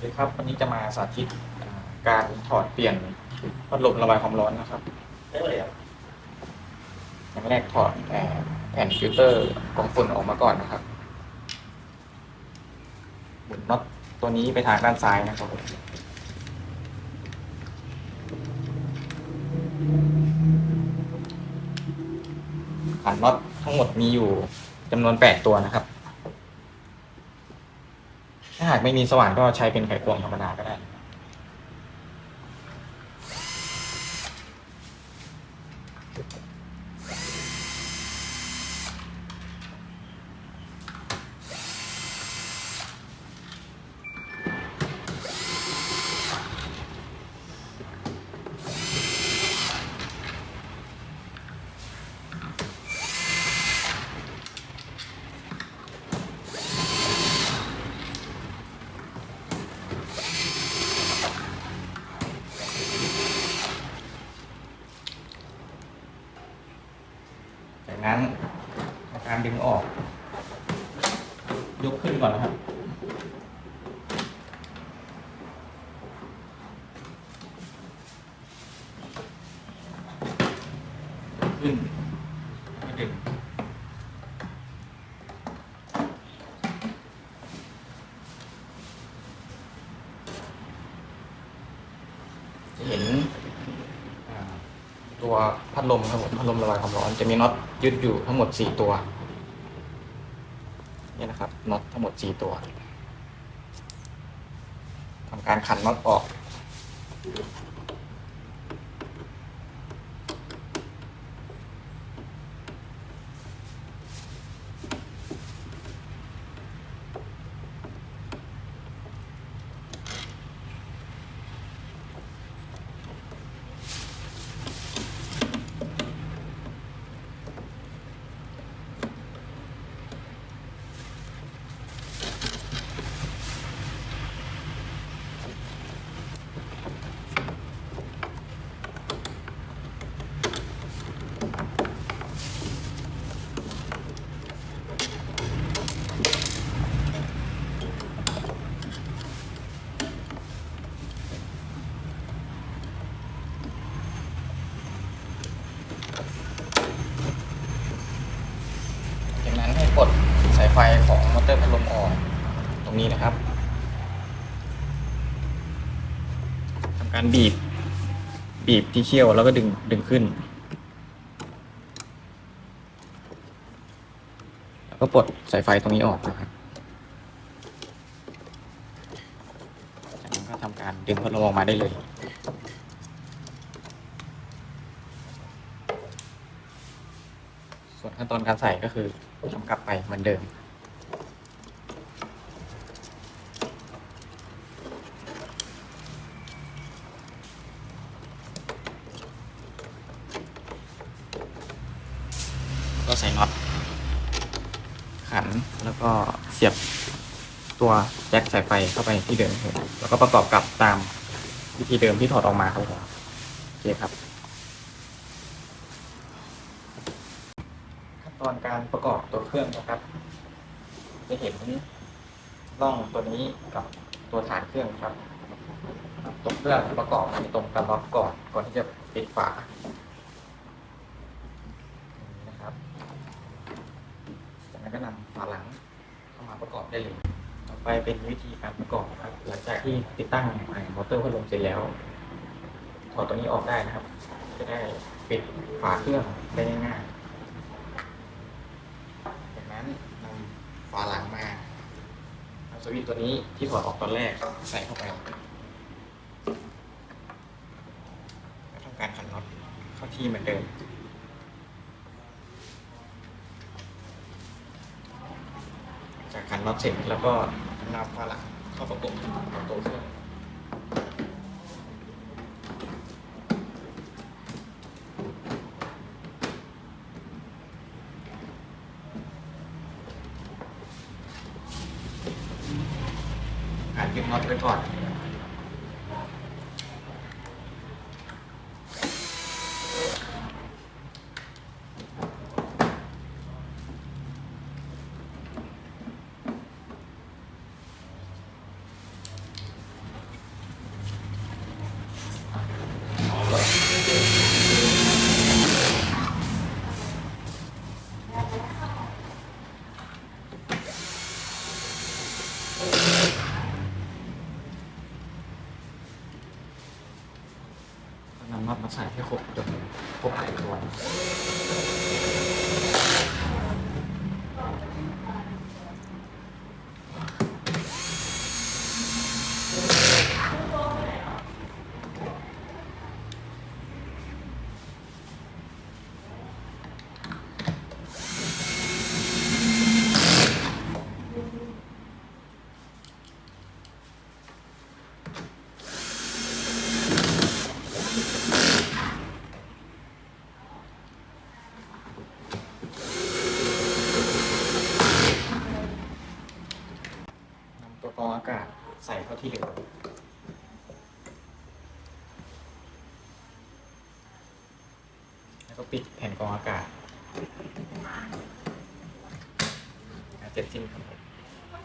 วัสดีครับวันนี้จะมาสาธิตอ่าการถอดเปลี่ยนพัดลมระบายความร้อนนะครับได้เลยครับอย่างแรกถอดเอ่อแผ่นฟิลเตอร์กรองฝุ่นออกมาก่อนนะครับหมุนน็อตตัวนี้ไปทางด้านซ้ายนะครับขันน็อตทั้งหมดมีอยู่จำนวนแปดตัวนะครับ ถ้าหากไม่มีสว่านก็ใช้เป็นไขควงธรรมดาก็ได้กนั้นทำ การดึงออก ยกขึ้นก่อนนะครับ ขึ้นดึงจะเห็นตัวพัดลมครับผมพัดลมระบายความร้อนจะมีน็อตยึดอยู่ทั้งหมดสี่ตัว นี่นะครับน็อตทั้งหมด 4 ตัวทำการขันน็อตออกนั้นให้กดสายไฟของมอเตอร์พัดลมออกต รงนี้นะครับทำการบีบ บีบที่เขี้ยวแล้วก็ดึงดึงขึ้น แล้วก็ปลดสายไฟตรงนี้ออกนะครับจากนั้นก็ทำการดึงพัดลมออกมาได้เลยส่วนขั้นตอนการใส่ก็คือทำกลับไปเหมือนเดิม ก็ใส่น็อตขันแล้วก็เสียบตัวแจ็คสายไฟเข้าไปที่เดิมครับแล้วก็ประกอบกับตามวิธีเดิมที่ถอดออกมาครับผมโอเคครับ ขั้นตอนการประกอบตัวเครื่องนะครับ จะเห็นร่องตัวนี้กับตัวฐานเครื่องครับตัวเครื่องประกอบในตรงกับล็อกก่อนก่อนที่จะปิดฝา นะครับ จากนั้นก็นำฝาหลังเข้ามาประกอบได้เลย ต่อไปเป็นวิธีการประกอบครับ หลังจากที่ติดตั้งมอเตอร์พัดลมเสร็จแล้วถอดตัวนี้ออกได้นะครับ จะได้ปิดฝาเครื่องได้ง่ายๆจากนั้นนำฝาหลังมาเอาสวิตช์ตัวนี้ที่ถอดออกตอนแรกใส่เข้าไปแล้วทำการขันน็อตเข้าที่เหมือนเดิม น็อตเสร็จแล้วก็นำฝาหลังเข้าประกบประตัวเครื่องการยึดน็อตไว้ก่อน น็อตมาใส่ให้ครบจนครบหลายตัว นำตัวกรองอากาศใส่เข้าที่เดิมแล้ว ก็ปิดแผ่นกรองอากาศเสร็จสิ้นครับผม